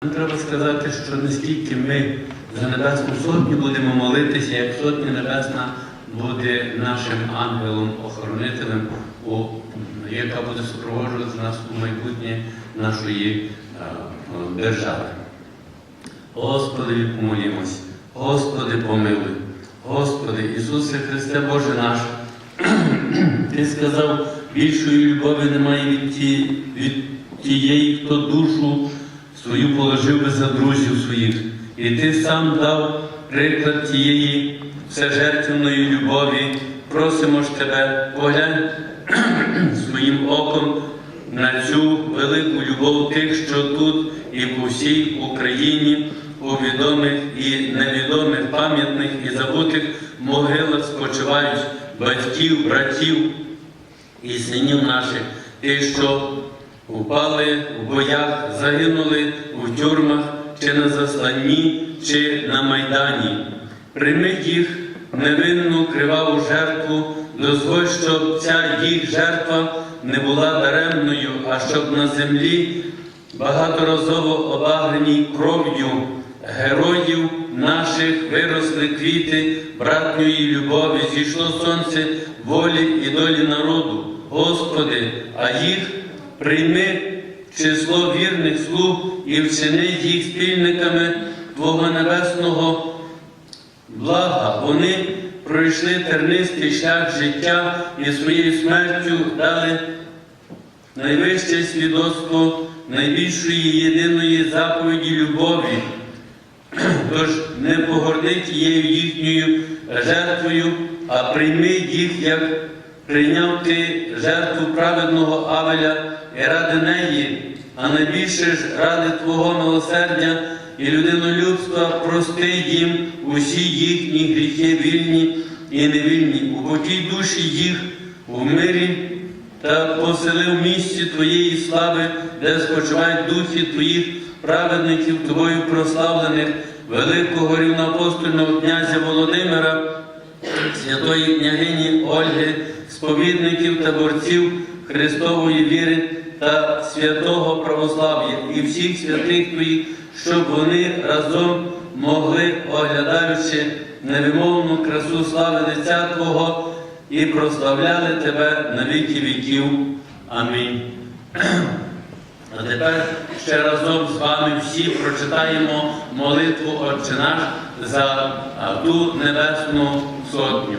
Треба сказати, що не стільки ми за Небесну Сотню будемо молитися, як Сотня Небесна буде нашим ангелом-охоронителем, яка буде супроводжувати нас у майбутнє нашої е, держави. Господи, помолімось, Господи, помилуй, Господи, Ісусе Христе Боже наш, Ти сказав, більшої любові немає від тієї, хто душу свою положив би за друзів своїх. І ти сам дав приклад тієї всежертвеної любові. Просимо ж тебе, поглянь своїм оком на цю велику любов тих, що тут і по всій Україні у відомих і невідомих пам'ятних і забутих могилах спочивають батьків, братів і синів наших, тих, що упали в боях, загинули в тюрмах чи на засланні, чи на майдані. Прийми їх невинну криваву жертву, дозволь, щоб ця їх жертва не була даремною, а щоб на землі багаторазово обагреній кров'ю героїв наших виросли квіти братньої любові, зійшло сонце волі і долі народу. Господи, а їх прийми число вірних слуг і вчини їх спільниками Твого небесного блага. Вони пройшли тернистий шлях життя і своєю смертю дали найвище свідоцтво найбільшої єдиної заповіді любові. Тож не погорди тією їхньою жертвою, а прийми їх, як прийняв ти жертву праведного Авеля і ради неї, а найбільше ж ради Твого милосердя і людинолюбства прости їм усі їхні гріхи вільні і невільні, упокій душі їх у мирі та посели в місці Твоєї слави, де спочивають духи Твоїх праведників, Тобою прославлених, великого рівноапостольного князя Володимира, святої княгині Ольги, сповідників та борців Христової віри та святого православ'я і всіх святих Твоїх, щоб вони разом могли, оглядаючи невимовну красу слави лиця Твого, і прославляли Тебе на віки віків. Амінь. А тепер ще разом з вами всі прочитаємо молитву Отче наш за ту небесну сотню.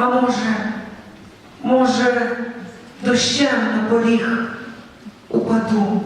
А може, може, дощем на поріг упаду.